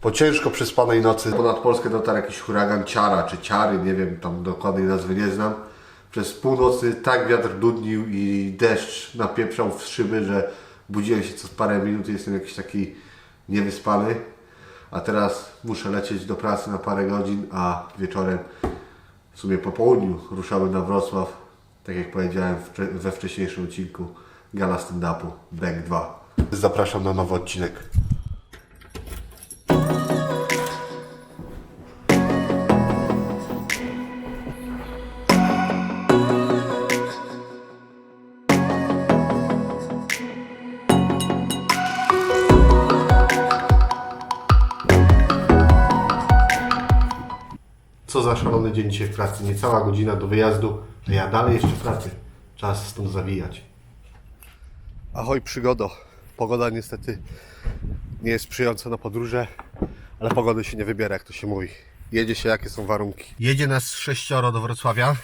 Po ciężko przespanej nocy ponad Polskę dotarł jakiś huragan Ciara czy Ciary, nie wiem, tam dokładnej nazwy nie znam. Przez północy tak wiatr dudnił i deszcz napieprzał w szyby, że budziłem się co parę minut i jestem jakiś taki niewyspany. A teraz muszę lecieć do pracy na parę godzin, a wieczorem, w sumie po południu, ruszamy na Wrocław. Tak jak powiedziałem we wcześniejszym odcinku, gala stand-upu Bank 2. Zapraszam na nowy odcinek. Co za szalony dzień dzisiaj w pracy. Niecała godzina do wyjazdu, a ja dalej jeszcze w pracy. Czas stąd zawijać. Ahoj przygodo. Pogoda niestety nie jest sprzyjająca na podróże, ale pogody się nie wybiera, jak to się mówi. Jedzie się, jakie są warunki. Jedzie nas sześcioro do Wrocławia.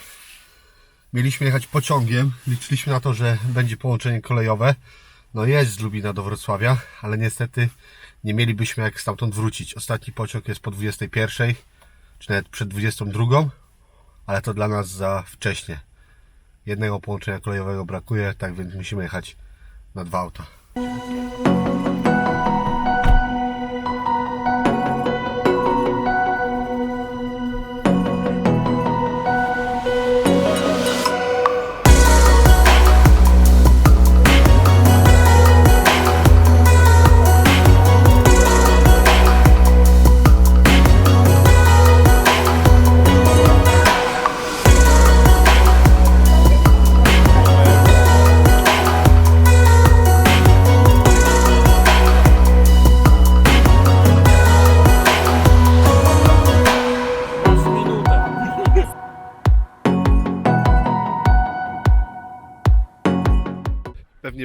Mieliśmy jechać pociągiem. Liczyliśmy na to, że będzie połączenie kolejowe. No jest z Lubina do Wrocławia, ale niestety nie mielibyśmy jak stamtąd wrócić. Ostatni pociąg jest po 21, czy nawet przed 22, ale to dla nas za wcześnie. Jednego połączenia kolejowego brakuje, tak więc musimy jechać na dwa auta.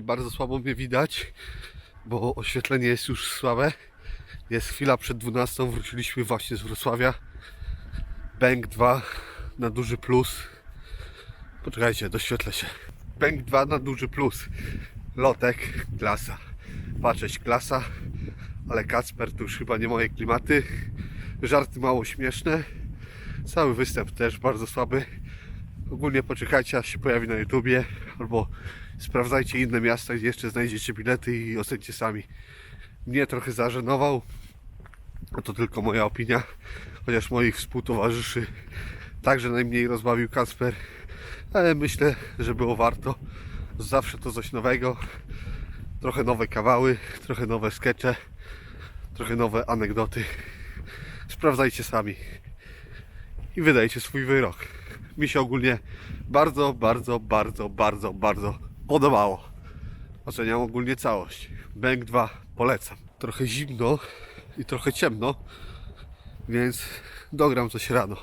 Bardzo słabo mnie widać, bo oświetlenie jest już słabe. Jest chwila przed 12, wróciliśmy właśnie z Wrocławia. Bank 2 na duży plus. Poczekajcie, doświetlę się. Bank 2 na duży plus. Lotek, klasa. Patrzeć, klasa. Ale Kacper to już chyba nie moje klimaty. Żarty mało śmieszne. Cały występ też bardzo słaby. Ogólnie poczekajcie, aż się pojawi na YouTubie, albo sprawdzajcie inne miasta, jeszcze znajdziecie bilety i ocencie sami. Mnie trochę zażenował, a to tylko moja opinia, chociaż moich współtowarzyszy także najmniej rozbawił Kasper, ale myślę, że było warto. Zawsze to coś nowego, trochę nowe kawały, trochę nowe skecze, trochę nowe anegdoty. Sprawdzajcie sami i wydajcie swój wyrok. Mi się ogólnie bardzo, bardzo, bardzo, bardzo, bardzo podobało. Oceniam ogólnie całość. Bank 2 polecam. Trochę zimno i trochę ciemno, więc dogram coś rano.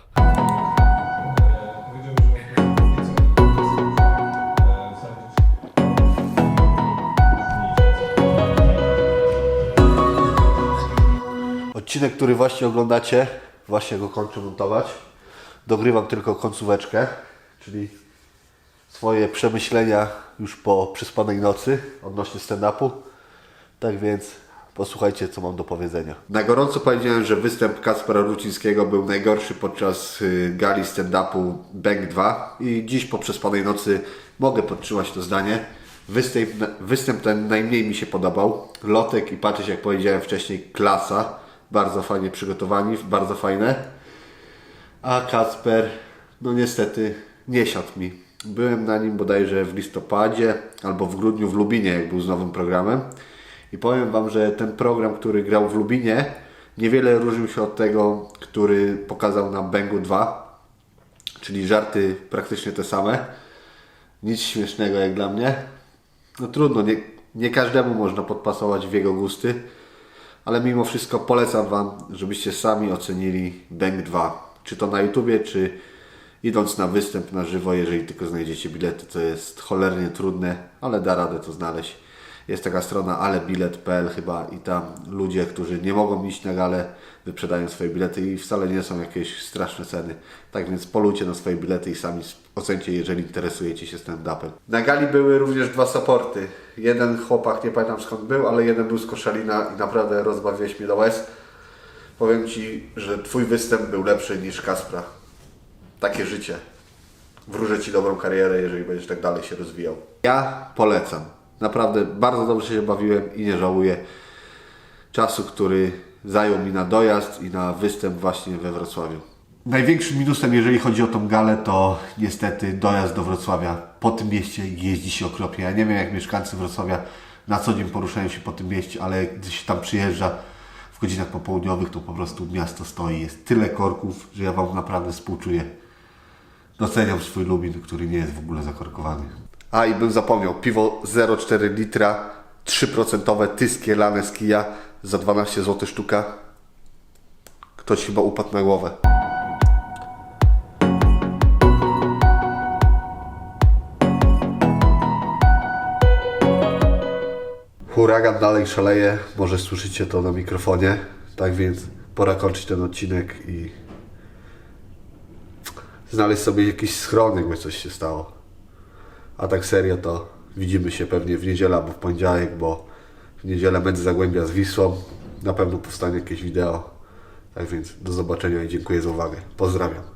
Odcinek, który właśnie oglądacie, właśnie go kończę montować. Dogrywam tylko końcóweczkę, czyli swoje przemyślenia już po przespanej nocy odnośnie stand-upu. Tak więc posłuchajcie, co mam do powiedzenia. Na gorąco powiedziałem, że występ Kacpera Rucińskiego był najgorszy podczas y, gali stand-upu Bank 2 i dziś po przespanej nocy mogę podtrzymać to zdanie. Występ, występ ten najmniej mi się podobał. Lotek i patrzeć, jak powiedziałem wcześniej, klasa. Bardzo fajnie przygotowani, bardzo fajne. A Kacper, no niestety, nie siadł mi. Byłem na nim bodajże w listopadzie albo w grudniu w Lubinie, jak był z nowym programem. I powiem Wam, że ten program, który grał w Lubinie, niewiele różnił się od tego, który pokazał na Bęgu 2. Czyli żarty praktycznie te same. Nic śmiesznego jak dla mnie. No trudno, nie, nie każdemu można podpasować w jego gusty. Ale mimo wszystko polecam Wam, żebyście sami ocenili Bank 2. Czy to na YouTubie, czy idąc na występ na żywo, jeżeli tylko znajdziecie bilety, to jest cholernie trudne, ale da radę to znaleźć. Jest taka strona alebilet.pl chyba i tam ludzie, którzy nie mogą iść na galę, wyprzedają swoje bilety i wcale nie są jakieś straszne ceny. Tak więc polujcie na swoje bilety i sami ocencie, jeżeli interesujecie się stand-upem. Na gali były również dwa supporty. Jeden chłopak, nie pamiętam skąd był, ale jeden był z Koszalina i naprawdę rozbawiłeś mnie do łez. Powiem Ci, że Twój występ był lepszy niż Kaspra. Takie życie. Wróżę Ci dobrą karierę, jeżeli będziesz tak dalej się rozwijał. Ja polecam. Naprawdę bardzo dobrze się bawiłem i nie żałuję czasu, który zajął mi na dojazd i na występ właśnie we Wrocławiu. Największym minusem, jeżeli chodzi o tą galę, to niestety dojazd do Wrocławia. Po tym mieście jeździ się okropnie. Ja nie wiem, jak mieszkańcy Wrocławia na co dzień poruszają się po tym mieście, ale gdy się tam przyjeżdża w godzinach popołudniowych, to po prostu miasto stoi. Jest tyle korków, że ja Wam naprawdę współczuję. Doceniam swój Lubin, który nie jest w ogóle zakorkowany. A i bym zapomniał, piwo 0,4 litra, 3% tyskie lane z kija za 12 zł sztuka. Ktoś chyba upadł na głowę. Huragan dalej szaleje, może słyszycie to na mikrofonie. Tak więc pora kończyć ten odcinek i znaleźć sobie jakiś schron, jakby coś się stało. A tak serio to widzimy się pewnie w niedzielę albo w poniedziałek, bo w niedzielę będzie Zagłębia z Wisłą. Na pewno powstanie jakieś wideo. Tak więc do zobaczenia i dziękuję za uwagę. Pozdrawiam.